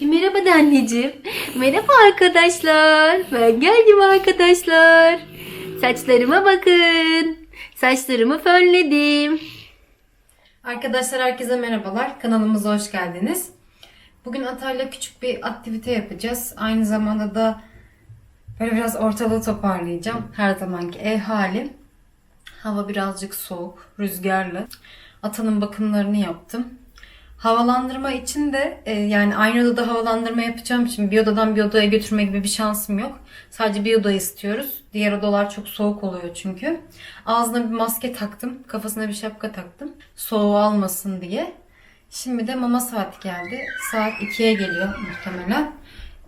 Bir merhaba de anneciğim. Merhaba arkadaşlar. Ben geldim arkadaşlar. Saçlarıma bakın. Saçlarımı fönledim. Arkadaşlar herkese merhabalar. Kanalımıza hoş geldiniz. Bugün Atay'la küçük bir aktivite yapacağız. Aynı zamanda da böyle biraz ortalığı toparlayacağım. Her zamanki ev hali. Hava birazcık soğuk, rüzgarlı. Atanın bakımlarını yaptım. Havalandırma için de e, yani aynı odada havalandırma yapacağım için bir odadan bir odaya götürme gibi bir şansım yok. Sadece bir oda istiyoruz. Diğer odalar çok soğuk oluyor çünkü. Ağzına bir maske taktım. Kafasına bir şapka taktım. Soğuğu almasın diye. Şimdi de mama saati geldi. Saat 2'ye geliyor muhtemelen.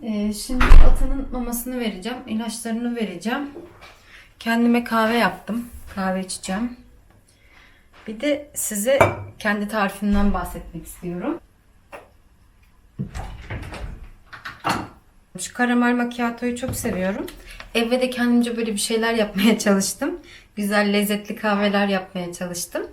E, şimdi atanın mamasını vereceğim. ilaçlarını vereceğim. Kendime kahve yaptım. Kahve içeceğim. Bir de size kendi tarifimden bahsetmek istiyorum. Şu karamel macchiato'yu çok seviyorum. Evde de kendimce böyle bir şeyler yapmaya çalıştım. Güzel lezzetli kahveler yapmaya çalıştım.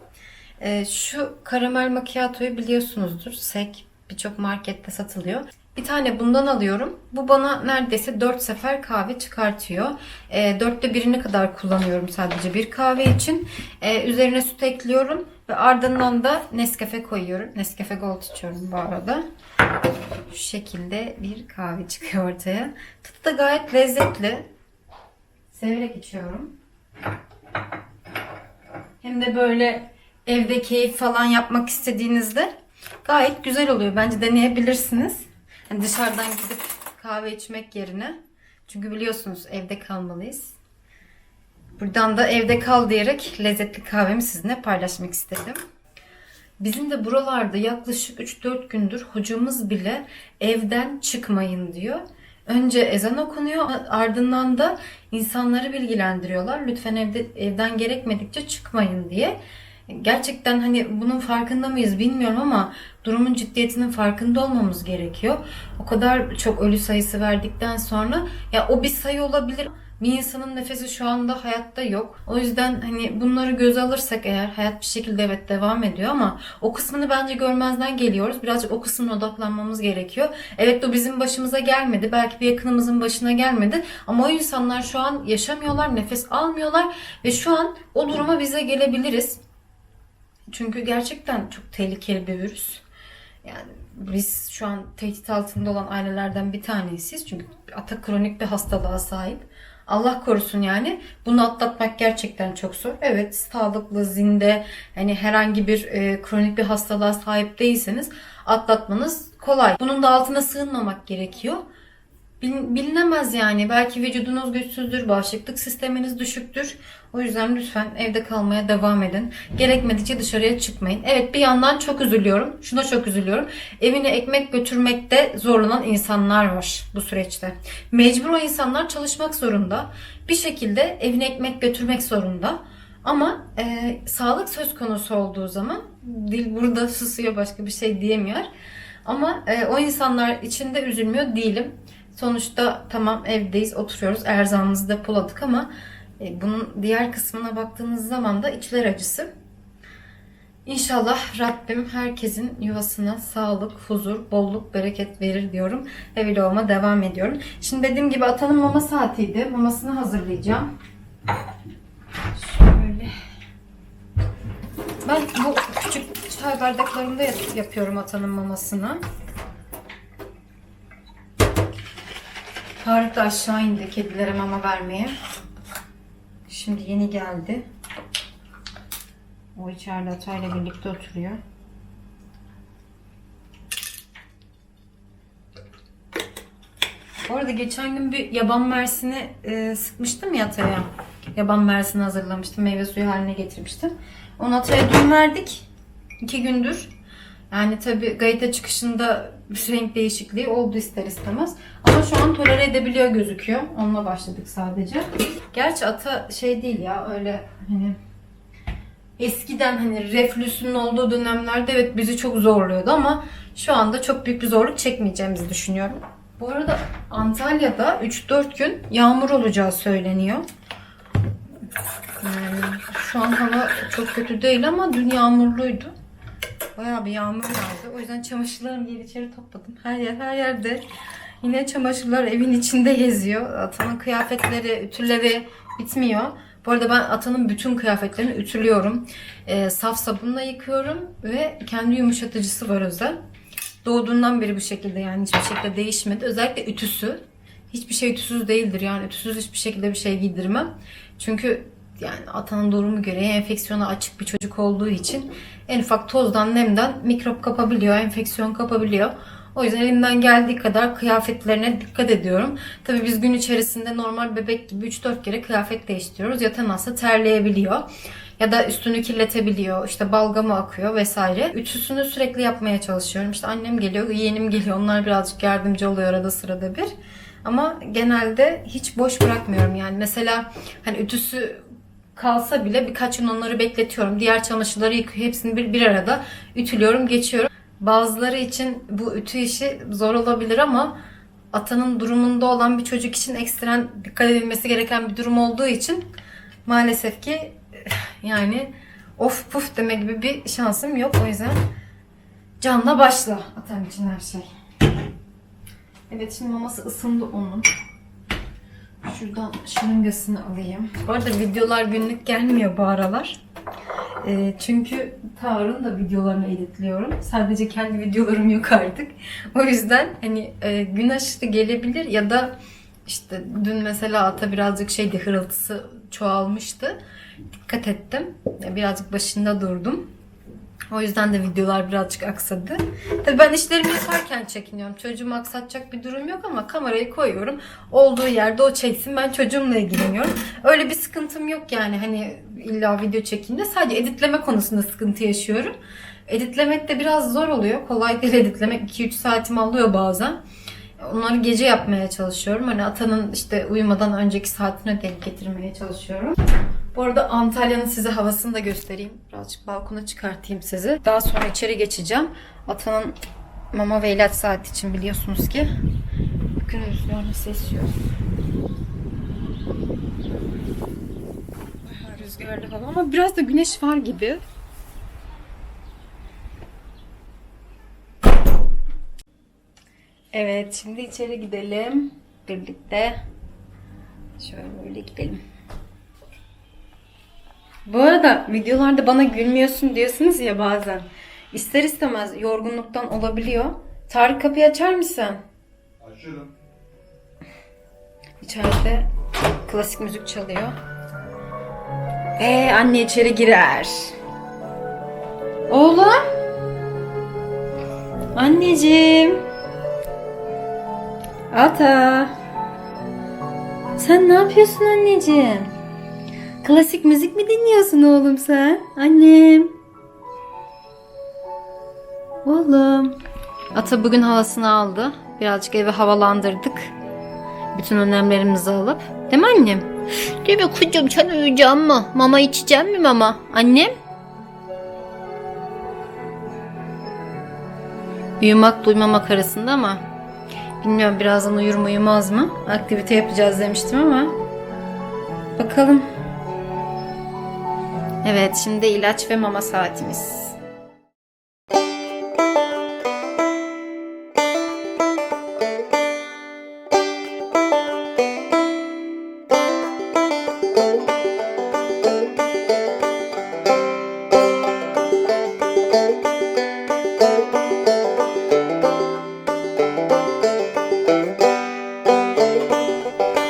Ee, şu karamel macchiato'yu biliyorsunuzdur. Sek birçok markette satılıyor. Bir tane bundan alıyorum. Bu bana neredeyse 4 sefer kahve çıkartıyor. E, dörtte birini kadar kullanıyorum sadece bir kahve için. E, üzerine süt ekliyorum ve ardından da Nescafe koyuyorum. Nescafe Gold içiyorum bu arada. Şu şekilde bir kahve çıkıyor ortaya. Tadı da gayet lezzetli. Severek içiyorum. Hem de böyle evde keyif falan yapmak istediğinizde gayet güzel oluyor. Bence deneyebilirsiniz. Yani dışarıdan gidip kahve içmek yerine. Çünkü biliyorsunuz evde kalmalıyız. Buradan da evde kal diyerek lezzetli kahvemi sizinle paylaşmak istedim. Bizim de buralarda yaklaşık 3-4 gündür hocamız bile evden çıkmayın diyor. Önce ezan okunuyor ardından da insanları bilgilendiriyorlar. Lütfen evde evden gerekmedikçe çıkmayın diye. Gerçekten hani bunun farkında mıyız bilmiyorum ama durumun ciddiyetinin farkında olmamız gerekiyor. O kadar çok ölü sayısı verdikten sonra ya o bir sayı olabilir. Bir insanın nefesi şu anda hayatta yok. O yüzden hani bunları göze alırsak eğer hayat bir şekilde evet devam ediyor ama o kısmını bence görmezden geliyoruz. Birazcık o kısmına odaklanmamız gerekiyor. Evet bu bizim başımıza gelmedi. Belki bir yakınımızın başına gelmedi. Ama o insanlar şu an yaşamıyorlar, nefes almıyorlar ve şu an o duruma bize gelebiliriz. Çünkü gerçekten çok tehlikeli bir virüs. Yani biz şu an tehdit altında olan ailelerden bir tanesiyiz. Çünkü ata kronik bir hastalığa sahip. Allah korusun yani. Bunu atlatmak gerçekten çok zor. Evet sağlıklı, zinde, hani herhangi bir e, kronik bir hastalığa sahip değilseniz atlatmanız kolay. Bunun da altına sığınmamak gerekiyor. Bil- Bilinemez yani. Belki vücudunuz güçsüzdür, bağışıklık sisteminiz düşüktür. O yüzden lütfen evde kalmaya devam edin. Gerekmedikçe dışarıya çıkmayın. Evet bir yandan çok üzülüyorum. Şuna çok üzülüyorum. Evine ekmek götürmekte zorlanan insanlar var bu süreçte. Mecbur o insanlar çalışmak zorunda. Bir şekilde evine ekmek götürmek zorunda. Ama e, sağlık söz konusu olduğu zaman dil burada susuyor başka bir şey diyemiyor. Ama e, o insanlar için de üzülmüyor değilim. Sonuçta tamam evdeyiz, oturuyoruz, erzağımızı depoladık ama e, bunun diğer kısmına baktığınız zaman da içler acısı. İnşallah Rabbim herkesin yuvasına sağlık, huzur, bolluk, bereket verir diyorum. Ve vloguma devam ediyorum. Şimdi dediğim gibi atanın mama saatiydi. Mamasını hazırlayacağım. Şöyle. Ben bu küçük çay bardaklarında yap- yapıyorum atanın mamasını. Tarık da aşağı indi kedilere mama vermeye. Şimdi yeni geldi. O içeride Atay'la birlikte oturuyor. Bu arada geçen gün bir yaban mersini e, sıkmıştım ya Atay'a. Yaban mersini hazırlamıştım. Meyve suyu haline getirmiştim. Onu Atay'a dün verdik. İki gündür. Yani tabii gayete çıkışında bir renk değişikliği oldu ister istemez. Ama şu an tolere edebiliyor gözüküyor. Onunla başladık sadece. Gerçi ata şey değil ya öyle hani eskiden hani reflüsünün olduğu dönemlerde evet bizi çok zorluyordu ama şu anda çok büyük bir zorluk çekmeyeceğimizi düşünüyorum. Bu arada Antalya'da 3-4 gün yağmur olacağı söyleniyor. Yani şu an hava çok kötü değil ama dün yağmurluydu. Bayağı bir yağmur vardı. O yüzden çamaşırlarımı geri içeri topladım. Her yer her yerde. Yine çamaşırlar evin içinde geziyor. Atanın kıyafetleri, ütüleri bitmiyor. Bu arada ben Atanın bütün kıyafetlerini ütülüyorum. Ee, saf sabunla yıkıyorum ve kendi yumuşatıcısı var özel. Doğduğundan beri bu şekilde yani hiçbir şekilde değişmedi. Özellikle ütüsü. Hiçbir şey ütüsüz değildir yani ütüsüz hiçbir şekilde bir şey giydirmem. Çünkü yani atanın durumu gereği enfeksiyona açık bir çocuk olduğu için en ufak tozdan nemden mikrop kapabiliyor, enfeksiyon kapabiliyor. O yüzden elimden geldiği kadar kıyafetlerine dikkat ediyorum. Tabii biz gün içerisinde normal bebek gibi 3-4 kere kıyafet değiştiriyoruz. Yatamazsa terleyebiliyor. Ya da üstünü kirletebiliyor. işte balgamı akıyor vesaire. Ütüsünü sürekli yapmaya çalışıyorum. İşte annem geliyor, yeğenim geliyor. Onlar birazcık yardımcı oluyor arada sırada bir. Ama genelde hiç boş bırakmıyorum. Yani mesela hani ütüsü kalsa bile birkaç gün onları bekletiyorum. Diğer çamaşırları yıkıyor. Hepsini bir, bir arada ütülüyorum, geçiyorum. Bazıları için bu ütü işi zor olabilir ama atanın durumunda olan bir çocuk için ekstren dikkat edilmesi gereken bir durum olduğu için maalesef ki yani of puf deme gibi bir şansım yok. O yüzden canla başla atam için her şey. Evet şimdi maması ısındı onun. Şuradan şırıngasını alayım. Bu arada videolar günlük gelmiyor bu aralar. Ee, çünkü Tarık'ın da videolarını editliyorum. Sadece kendi videolarım yok artık. O yüzden hani e, gün aşırı gelebilir ya da işte dün mesela ata birazcık şeydi hırıltısı çoğalmıştı. Dikkat ettim. Birazcık başında durdum. O yüzden de videolar birazcık aksadı. Tabii ben işlerimi yaparken çekiniyorum. Çocuğumu aksatacak bir durum yok ama kamerayı koyuyorum. Olduğu yerde o çeksin. Ben çocuğumla ilgileniyorum. Öyle bir sıkıntım yok yani hani illa video çekeyim de. Sadece editleme konusunda sıkıntı yaşıyorum. Editlemek de biraz zor oluyor. Kolay değil editlemek. 2-3 saatimi alıyor bazen. Onları gece yapmaya çalışıyorum. Hani atanın işte uyumadan önceki saatine denk getirmeye çalışıyorum. Bu arada Antalya'nın size havasını da göstereyim. Birazcık balkona çıkartayım sizi. Daha sonra içeri geçeceğim. Atanın mama ve ilaç saati için biliyorsunuz ki. Bakın rüzgarla sesiyor. Bayağı rüzgarlı hava ama biraz da güneş var gibi. Evet şimdi içeri gidelim. Birlikte. Şöyle böyle gidelim. Bu arada videolarda bana gülmüyorsun diyorsunuz ya bazen. İster istemez yorgunluktan olabiliyor. Tarık kapıyı açar mısın? Açıyorum. İçeride klasik müzik çalıyor. Ee anne içeri girer. Oğlum. Anneciğim. Ata. Sen ne yapıyorsun anneciğim? Klasik müzik mi dinliyorsun oğlum sen? Annem. Oğlum. Ata bugün havasını aldı. Birazcık evi havalandırdık. Bütün önlemlerimizi alıp. Değil mi annem? Değil mi kuzum sen uyuyacağım mı? Mama içeceğim mi mama? Annem? Uyumak duymamak arasında ama bilmiyorum birazdan uyur mu uyumaz mı? Aktivite yapacağız demiştim ama bakalım. Evet şimdi ilaç ve mama saatimiz.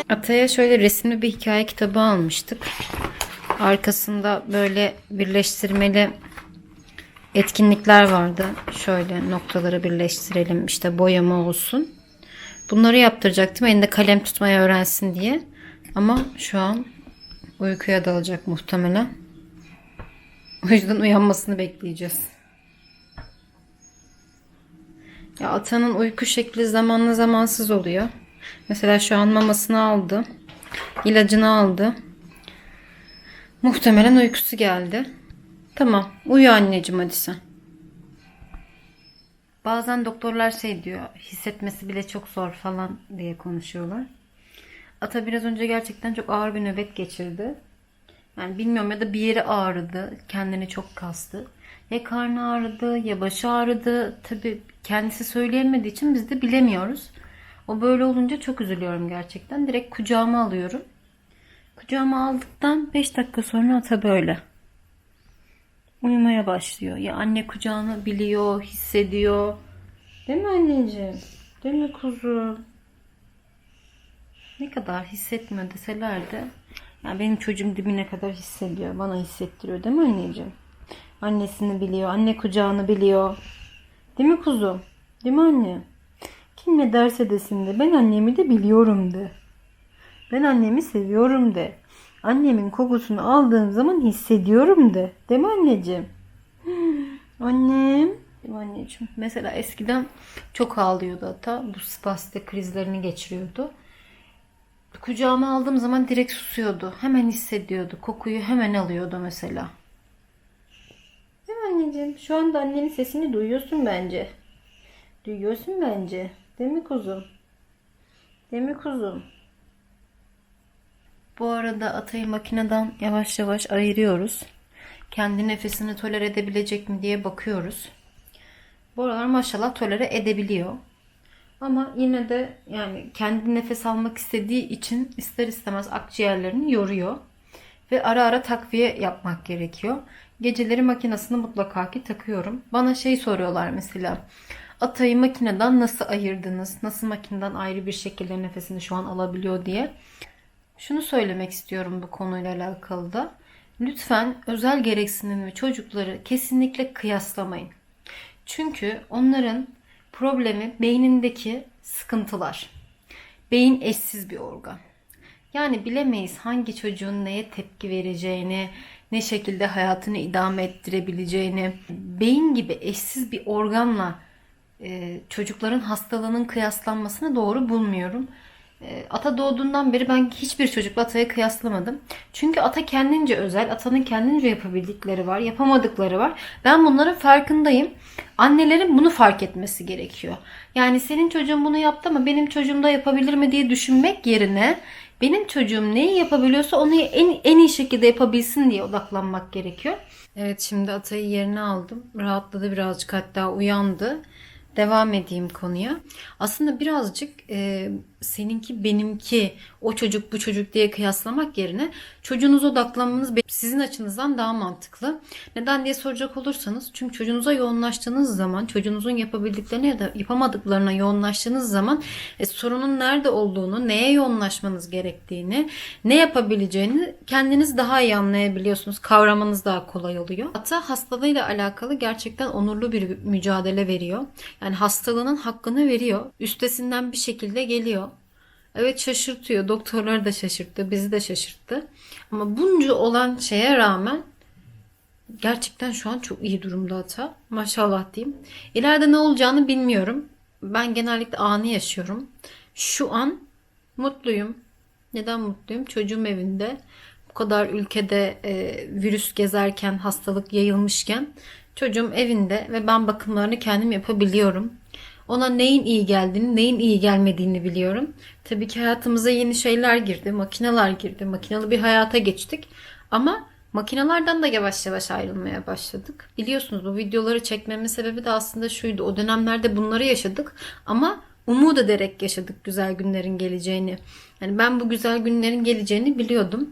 Ataya şöyle resimli bir hikaye kitabı almıştık. Arkasında böyle birleştirmeli etkinlikler vardı. Şöyle noktaları birleştirelim işte boyama olsun. Bunları yaptıracaktım elinde kalem tutmayı öğrensin diye. Ama şu an uykuya dalacak muhtemelen. O yüzden uyanmasını bekleyeceğiz. Ya atanın uyku şekli zamanlı zamansız oluyor. Mesela şu an mamasını aldı. ilacını aldı. Muhtemelen uykusu geldi. Tamam. Uyu anneciğim hadi sen. Bazen doktorlar şey diyor. Hissetmesi bile çok zor falan diye konuşuyorlar. Ata biraz önce gerçekten çok ağır bir nöbet geçirdi. Yani bilmiyorum ya da bir yeri ağrıdı. Kendini çok kastı. Ya karnı ağrıdı ya başı ağrıdı. Tabii kendisi söyleyemediği için biz de bilemiyoruz. O böyle olunca çok üzülüyorum gerçekten. Direkt kucağıma alıyorum. Kucağıma aldıktan 5 dakika sonra ata böyle. Uyumaya başlıyor. Ya anne kucağını biliyor, hissediyor. Değil mi anneciğim? Değil mi kuzum? Ne kadar hissetmiyor deseler de yani benim çocuğum dibine kadar hissediyor. Bana hissettiriyor değil mi anneciğim? Annesini biliyor. Anne kucağını biliyor. Değil mi kuzum? Değil mi anne? Kim ne derse desin de ben annemi de biliyorum de. Ben annemi seviyorum de. Annemin kokusunu aldığım zaman hissediyorum de. Değil mi anneciğim? Annem. Değil mi anneciğim? Mesela eskiden çok ağlıyordu hatta. Bu spastik krizlerini geçiriyordu. Kucağıma aldığım zaman direkt susuyordu. Hemen hissediyordu. Kokuyu hemen alıyordu mesela. Değil mi anneciğim? Şu anda annenin sesini duyuyorsun bence. Duyuyorsun bence. Değil mi kuzum? Değil mi kuzum? Bu arada atayı makineden yavaş yavaş ayırıyoruz. Kendi nefesini tolere edebilecek mi diye bakıyoruz. Bu aralar maşallah tolere edebiliyor. Ama yine de yani kendi nefes almak istediği için ister istemez akciğerlerini yoruyor. Ve ara ara takviye yapmak gerekiyor. Geceleri makinesini mutlaka ki takıyorum. Bana şey soruyorlar mesela. Atayı makineden nasıl ayırdınız? Nasıl makineden ayrı bir şekilde nefesini şu an alabiliyor diye. Şunu söylemek istiyorum bu konuyla alakalı da. Lütfen özel gereksinimli çocukları kesinlikle kıyaslamayın. Çünkü onların problemi beynindeki sıkıntılar. Beyin eşsiz bir organ. Yani bilemeyiz hangi çocuğun neye tepki vereceğini, ne şekilde hayatını idame ettirebileceğini. Beyin eşsiz eşsiz bir organla e, çocukların hastalığının kıyaslanmasını doğru bulmuyorum. E, ata doğduğundan beri ben hiçbir çocukla ataya kıyaslamadım. Çünkü ata kendince özel, atanın kendince yapabildikleri var, yapamadıkları var. Ben bunların farkındayım. Annelerin bunu fark etmesi gerekiyor. Yani senin çocuğun bunu yaptı ama benim çocuğum da yapabilir mi diye düşünmek yerine benim çocuğum neyi yapabiliyorsa onu en, en iyi şekilde yapabilsin diye odaklanmak gerekiyor. Evet şimdi atayı yerine aldım. Rahatladı birazcık hatta uyandı. Devam edeyim konuya. Aslında birazcık e, seninki benimki o çocuk bu çocuk diye kıyaslamak yerine çocuğunuza odaklanmanız sizin açınızdan daha mantıklı. Neden diye soracak olursanız çünkü çocuğunuza yoğunlaştığınız zaman çocuğunuzun yapabildiklerine ya da yapamadıklarına yoğunlaştığınız zaman e, sorunun nerede olduğunu, neye yoğunlaşmanız gerektiğini, ne yapabileceğini kendiniz daha iyi anlayabiliyorsunuz. Kavramanız daha kolay oluyor. Hatta hastalığıyla alakalı gerçekten onurlu bir mücadele veriyor. Yani hastalığının hakkını veriyor. Üstesinden bir şekilde geliyor. Evet şaşırtıyor. Doktorlar da şaşırttı. Bizi de şaşırttı. Ama bunca olan şeye rağmen gerçekten şu an çok iyi durumda ata. Maşallah diyeyim. İleride ne olacağını bilmiyorum. Ben genellikle anı yaşıyorum. Şu an mutluyum. Neden mutluyum? Çocuğum evinde. Bu kadar ülkede e, virüs gezerken, hastalık yayılmışken çocuğum evinde ve ben bakımlarını kendim yapabiliyorum. Ona neyin iyi geldiğini, neyin iyi gelmediğini biliyorum. Tabii ki hayatımıza yeni şeyler girdi, makineler girdi. Makinalı bir hayata geçtik. Ama makinalardan da yavaş yavaş ayrılmaya başladık. Biliyorsunuz bu videoları çekmemin sebebi de aslında şuydu. O dönemlerde bunları yaşadık ama umut ederek yaşadık güzel günlerin geleceğini. Yani ben bu güzel günlerin geleceğini biliyordum.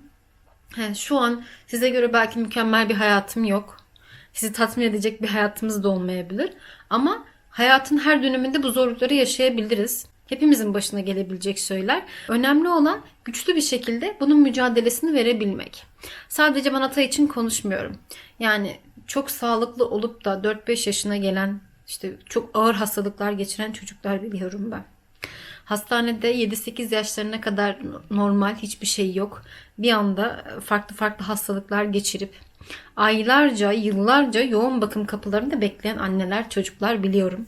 Yani şu an size göre belki mükemmel bir hayatım yok. Sizi tatmin edecek bir hayatımız da olmayabilir. Ama hayatın her döneminde bu zorlukları yaşayabiliriz. Hepimizin başına gelebilecek şeyler. Önemli olan güçlü bir şekilde bunun mücadelesini verebilmek. Sadece ben ata için konuşmuyorum. Yani çok sağlıklı olup da 4-5 yaşına gelen işte çok ağır hastalıklar geçiren çocuklar biliyorum ben. Hastanede 7-8 yaşlarına kadar normal hiçbir şey yok. Bir anda farklı farklı hastalıklar geçirip aylarca, yıllarca yoğun bakım kapılarında bekleyen anneler, çocuklar biliyorum.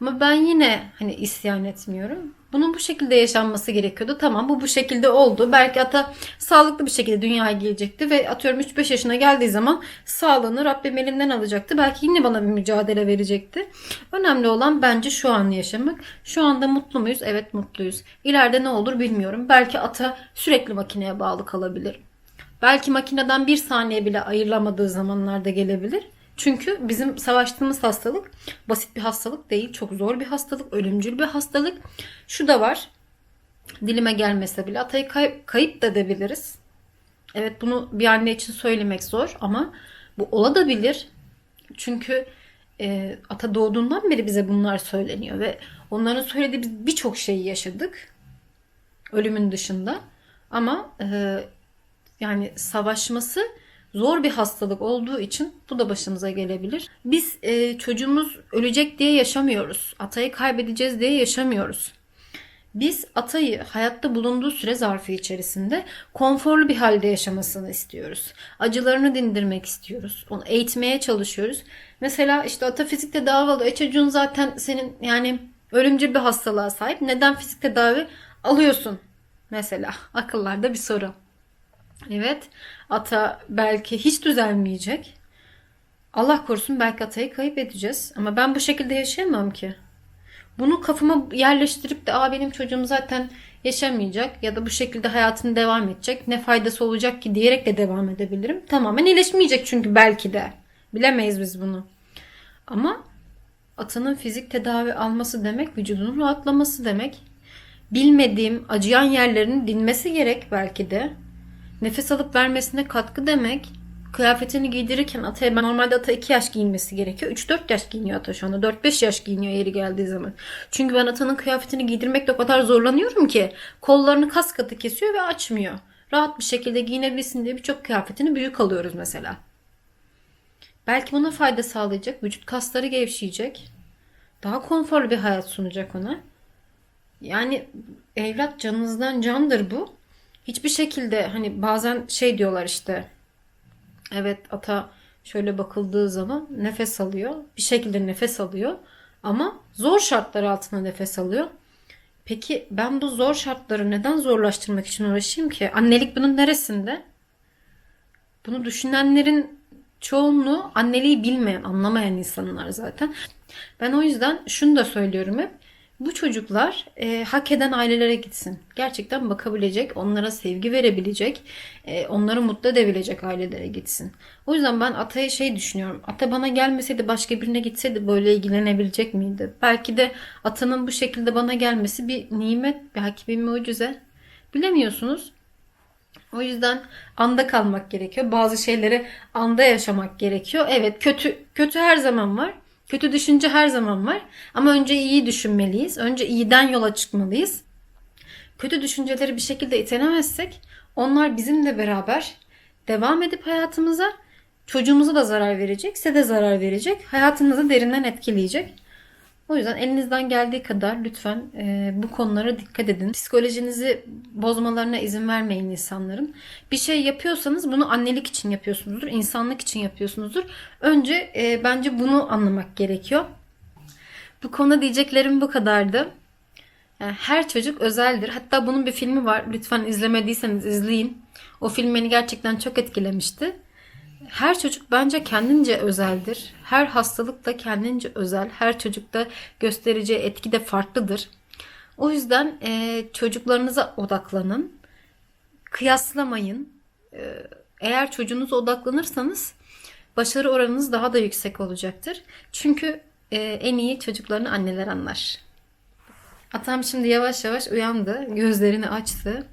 Ama ben yine hani isyan etmiyorum. Bunun bu şekilde yaşanması gerekiyordu. Tamam bu bu şekilde oldu. Belki ata sağlıklı bir şekilde dünyaya gelecekti ve atıyorum 3-5 yaşına geldiği zaman sağlığını Rabbim elinden alacaktı. Belki yine bana bir mücadele verecekti. Önemli olan bence şu an yaşamak. Şu anda mutlu muyuz? Evet mutluyuz. İleride ne olur bilmiyorum. Belki ata sürekli makineye bağlı kalabilir. Belki makineden bir saniye bile ayrılamadığı zamanlarda gelebilir. Çünkü bizim savaştığımız hastalık basit bir hastalık değil. Çok zor bir hastalık. Ölümcül bir hastalık. Şu da var. Dilime gelmese bile atayı kay- kayıp da edebiliriz. Evet bunu bir anne için söylemek zor ama bu olabilir. Çünkü e, ata doğduğundan beri bize bunlar söyleniyor ve onların söylediği birçok şeyi yaşadık. Ölümün dışında. Ama e, yani savaşması zor bir hastalık olduğu için bu da başımıza gelebilir. Biz e, çocuğumuz ölecek diye yaşamıyoruz. Atayı kaybedeceğiz diye yaşamıyoruz. Biz Atay'ı hayatta bulunduğu süre zarfı içerisinde konforlu bir halde yaşamasını istiyoruz. Acılarını dindirmek istiyoruz. Onu eğitmeye çalışıyoruz. Mesela işte Ata fizik tedavi. E çocuğun zaten senin yani ölümcül bir hastalığa sahip. Neden fizik tedavi alıyorsun? Mesela akıllarda bir soru. Evet ata belki hiç düzelmeyecek. Allah korusun belki atayı kayıp edeceğiz. Ama ben bu şekilde yaşayamam ki. Bunu kafama yerleştirip de Aa, benim çocuğum zaten yaşamayacak ya da bu şekilde hayatını devam edecek. Ne faydası olacak ki diyerek de devam edebilirim. Tamamen iyileşmeyecek çünkü belki de. Bilemeyiz biz bunu. Ama atanın fizik tedavi alması demek vücudunun rahatlaması demek. Bilmediğim acıyan yerlerinin dinmesi gerek belki de. Nefes alıp vermesine katkı demek. Kıyafetini giydirirken ataya ben normalde ata 2 yaş giyinmesi gerekiyor. 3-4 yaş giyiniyor ata şu anda. 4-5 yaş giyiniyor yeri geldiği zaman. Çünkü ben atanın kıyafetini giydirmekte o kadar zorlanıyorum ki. Kollarını kas katı kesiyor ve açmıyor. Rahat bir şekilde giyinebilsin diye birçok kıyafetini büyük alıyoruz mesela. Belki buna fayda sağlayacak. Vücut kasları gevşeyecek. Daha konforlu bir hayat sunacak ona. Yani evlat canınızdan candır bu. Hiçbir şekilde hani bazen şey diyorlar işte. Evet ata şöyle bakıldığı zaman nefes alıyor. Bir şekilde nefes alıyor. Ama zor şartlar altında nefes alıyor. Peki ben bu zor şartları neden zorlaştırmak için uğraşayım ki? Annelik bunun neresinde? Bunu düşünenlerin çoğunluğu anneliği bilmeyen, anlamayan insanlar zaten. Ben o yüzden şunu da söylüyorum hep. Bu çocuklar e, hak eden ailelere gitsin. Gerçekten bakabilecek, onlara sevgi verebilecek, e, onları mutlu edebilecek ailelere gitsin. O yüzden ben Ata'ya şey düşünüyorum. Ata bana gelmeseydi başka birine gitseydi böyle ilgilenebilecek miydi? Belki de Ata'nın bu şekilde bana gelmesi bir nimet, belki bir mucize. Bilemiyorsunuz. O yüzden anda kalmak gerekiyor. Bazı şeyleri anda yaşamak gerekiyor. Evet kötü kötü her zaman var. Kötü düşünce her zaman var. Ama önce iyi düşünmeliyiz. Önce iyiden yola çıkmalıyız. Kötü düşünceleri bir şekilde itelemezsek onlar bizimle beraber devam edip hayatımıza çocuğumuza da zarar verecek, size de zarar verecek. Hayatınızı derinden etkileyecek. O yüzden elinizden geldiği kadar lütfen e, bu konulara dikkat edin. Psikolojinizi bozmalarına izin vermeyin insanların. Bir şey yapıyorsanız bunu annelik için yapıyorsunuzdur, insanlık için yapıyorsunuzdur. Önce e, bence bunu anlamak gerekiyor. Bu konuda diyeceklerim bu kadardı. Yani her çocuk özeldir. Hatta bunun bir filmi var. Lütfen izlemediyseniz izleyin. O film beni gerçekten çok etkilemişti. Her çocuk bence kendince özeldir. Her hastalık da kendince özel. Her çocukta göstereceği etki de farklıdır. O yüzden e, çocuklarınıza odaklanın. Kıyaslamayın. E, eğer çocuğunuza odaklanırsanız başarı oranınız daha da yüksek olacaktır. Çünkü e, en iyi çocuklarını anneler anlar. Atam şimdi yavaş yavaş uyandı. Gözlerini açtı.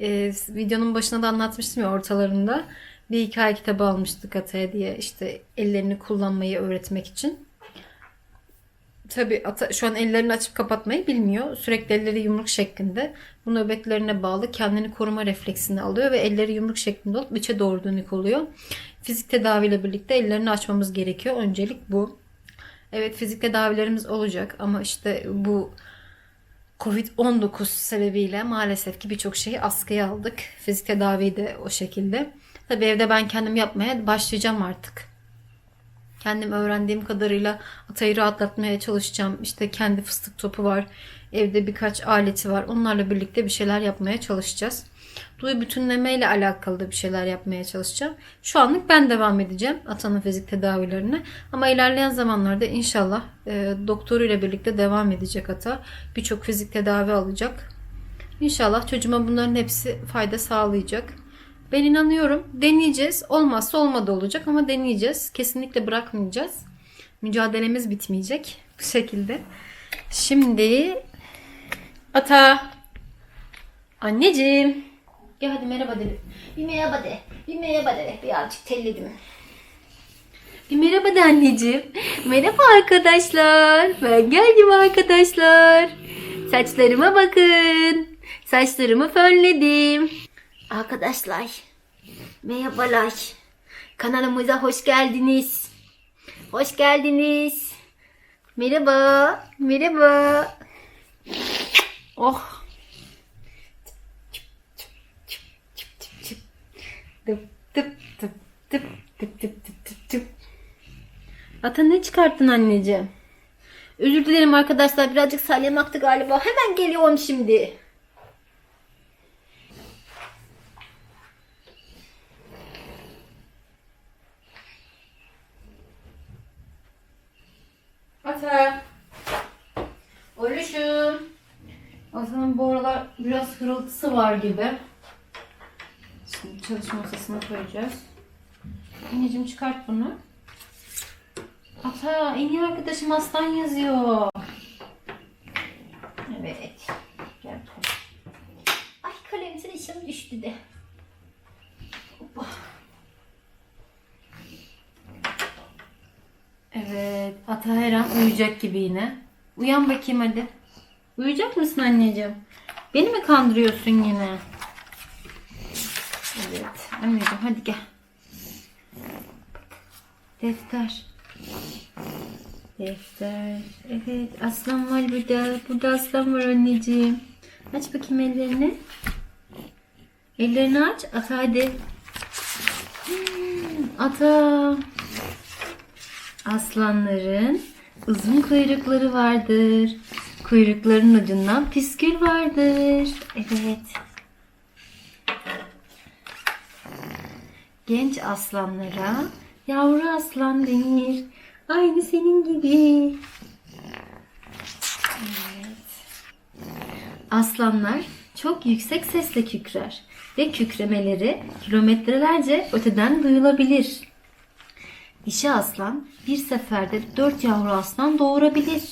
E, videonun başında da anlatmıştım ya ortalarında. Bir hikaye kitabı almıştık Ata'ya diye işte ellerini kullanmayı öğretmek için. Tabii ata şu an ellerini açıp kapatmayı bilmiyor. Sürekli elleri yumruk şeklinde. Bu nöbetlerine bağlı kendini koruma refleksini alıyor ve elleri yumruk şeklinde olup içe doğru dönük oluyor. Fizik tedaviyle birlikte ellerini açmamız gerekiyor. Öncelik bu. Evet fizik tedavilerimiz olacak ama işte bu Covid-19 sebebiyle maalesef ki birçok şeyi askıya aldık. Fizik tedaviyi de o şekilde. Tabii evde ben kendim yapmaya başlayacağım artık. Kendim öğrendiğim kadarıyla atayı rahatlatmaya çalışacağım. İşte kendi fıstık topu var. Evde birkaç aleti var. Onlarla birlikte bir şeyler yapmaya çalışacağız. Duyu bütünleme ile alakalı da bir şeyler yapmaya çalışacağım. Şu anlık ben devam edeceğim atanın fizik tedavilerine. Ama ilerleyen zamanlarda inşallah e, doktoruyla birlikte devam edecek ata. Birçok fizik tedavi alacak. İnşallah çocuğuma bunların hepsi fayda sağlayacak. Ben inanıyorum. Deneyeceğiz. Olmazsa olmadı olacak ama deneyeceğiz. Kesinlikle bırakmayacağız. Mücadelemiz bitmeyecek bu şekilde. Şimdi Ata Anneciğim Gel hadi merhaba de. Bir merhaba de. Bir merhaba de. Birazcık telledim. Bir merhaba de anneciğim. Merhaba arkadaşlar. Ben geldim arkadaşlar. Saçlarıma bakın. Saçlarımı fönledim. Arkadaşlar. Merhabalar. Kanalımıza hoş geldiniz. Hoş geldiniz. Merhaba. Merhaba. Oh. Tıp. Ata ne çıkarttın anneciğim? Özür dilerim arkadaşlar birazcık salyam aktı galiba. Hemen geliyorum şimdi. Ata. Oluşum. Atanın bu aralar biraz hırıltısı var gibi. Şimdi çalışma masasına koyacağız. Anneciğim çıkart bunu. Ata en iyi arkadaşım aslan yazıyor. Evet. Gel bakalım. Ay kalemsin işim düştü de. Hoppa. Evet. Ata her an uyuyacak gibi yine. Uyan bakayım hadi. Uyuyacak mısın anneciğim? Beni mi kandırıyorsun yine? Evet. Anneciğim hadi gel. Defter. Defter. Evet. Aslan var burada. Burada aslan var anneciğim. Aç bakayım ellerini. Ellerini aç. Ata hadi. Hmm, Ata. Aslanların uzun kuyrukları vardır. Kuyrukların ucundan püskül vardır. Evet. Genç aslanlara yavru aslan denir. Aynı senin gibi. Evet. Aslanlar çok yüksek sesle kükrer ve kükremeleri kilometrelerce öteden duyulabilir. Dişi aslan bir seferde dört yavru aslan doğurabilir.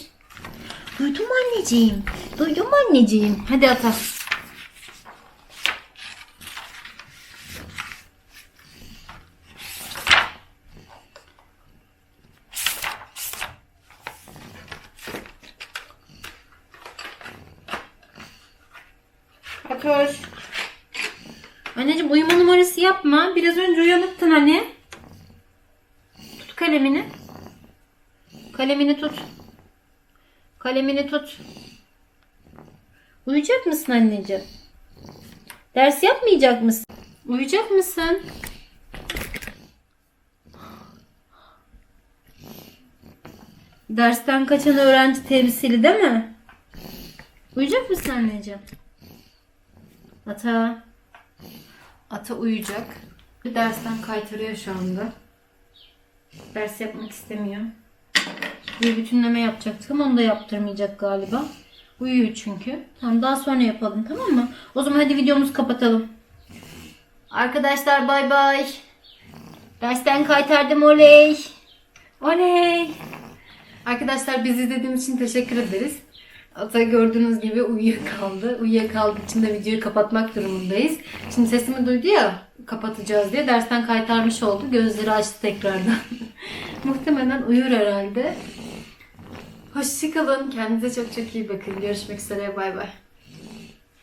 Duydum anneciğim. Duydum anneciğim. Hadi ata. Atoş. Anneciğim uyuma numarası yapma. Biraz önce uyanıktın hani. Tut kalemini. Kalemini tut. Kalemini tut. Uyuyacak mısın anneciğim? Ders yapmayacak mısın? Uyuyacak mısın? Dersten kaçan öğrenci temsili değil mi? Uyuyacak mısın anneciğim? Ata. Ata uyuyacak. Dersten kaytarıyor şu anda. Ders yapmak istemiyor. Bir bütünleme yapacaktık ama onu da yaptırmayacak galiba. Uyuyor çünkü. Tamam daha sonra yapalım tamam mı? O zaman hadi videomuzu kapatalım. Arkadaşlar bay bay. Dersten kaytardım oley. Oley. Arkadaşlar bizi izlediğiniz için teşekkür ederiz. Ata gördüğünüz gibi uyuyakaldı. Uyuyakaldığı için de videoyu kapatmak durumundayız. Şimdi sesimi duydu ya kapatacağız diye dersten kaytarmış oldu. Gözleri açtı tekrardan. Muhtemelen uyur herhalde. Hoşçakalın. Kendinize çok çok iyi bakın. Görüşmek üzere. Bay bay.